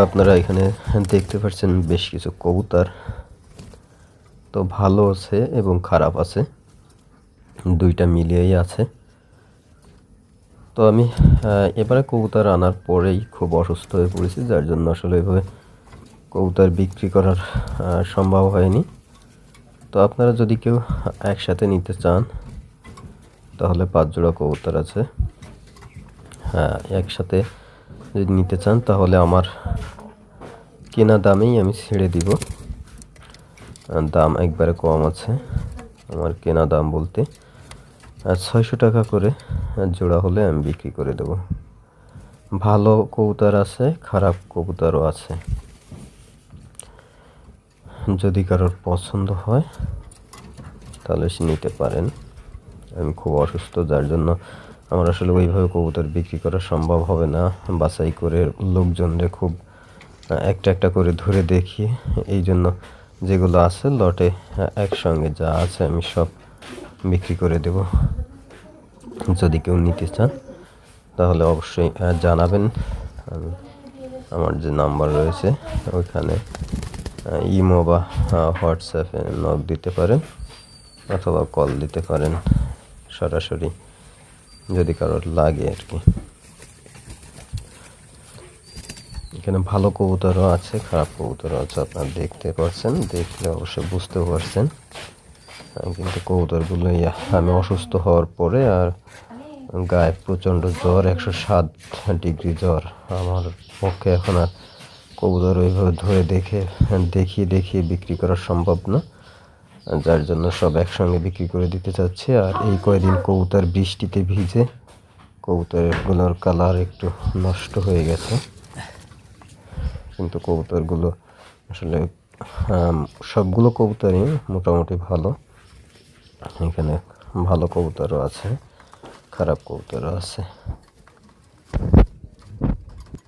আপনারা এখানে দেখতে পাচ্ছেন বেশ কিছু কবুতর। তো ভালো আছে এবং খারাপ আছে। দুইটা মিলিয়েই আছে। তো আমি এবারে কবুতর আনার পরেই খুব অসুস্থ হয়ে পড়েছি, যার জন্য আসলে এভাবে কবুতর বিক্রি করার সম্ভব হয়নি। তো আপনারা যদি কেউ একসাথে নিতে চান, তাহলে পাঁচ জোড়া কবুতর আছে। হ্যাঁ একসাথে যদি নিতে চান, তাহলে আমার কেনা দামেই আমি ছেড়ে দিব। দাম একবারে কম আছে আমার কেনা দাম বলতে। ছয়শো টাকা করে জোড়া হলে আমি বিক্রি করে দেব। ভালো কবুতর আছে, খারাপ কবুতরও আছে। যদি কারোর পছন্দ হয়, তাহলে সে নিতে পারেন। আমি খুব অসুস্থ, যার জন্য আমার আসলে ওইভাবে কবুতর বিক্রি করা সম্ভব হবে না। বাছাই করে লোকজনরে খুব একটা একটা করে ধরে দেখি। এই জন্য যেগুলো আছে লটে একসঙ্গে যা আছে আমি সব বিক্রি করে দেব। যদি কেউ নিতে চান, তাহলে অবশ্যই জানাবেন। আমি আমার যে নাম্বার রয়েছে, ওইখানে ইমো বা হোয়াটসঅ্যাপে নক দিতে পারেন অথবা কল দিতে পারেন সরাসরি। যদি কারোর লাগে আর কি। এখানে ভালো কবুতরও আছে, খারাপ কবুতরও আছে, আপনারা দেখতে পাচ্ছেন দেখলে অবশ্যই বুঝতে পারছেন। কিন্তু কবুতরগুলো আমি অসুস্থ হওয়ার পরে আর গায়ে প্রচণ্ড জ্বর, একশো সাত ডিগ্রি জ্বর। আমার পক্ষে এখন আর কবুতর ওইভাবে ধরে দেখে, দেখিয়ে দেখিয়ে বিক্রি করা সম্ভব না। যার জন্য সব একসঙ্গে বিক্রি করে দিতে চাচ্ছি। আর এই কয়দিন কবুতর বৃষ্টিতে ভিজে কবুতরগুলোর কালার একটু নষ্ট হয়ে গেছে। কিন্তু কবুতরগুলো আসলে সবগুলো কবুতরই মোটামুটি ভালো। এখানে ভালো কবুতরও আছে, খারাপ কবুতরও আছে।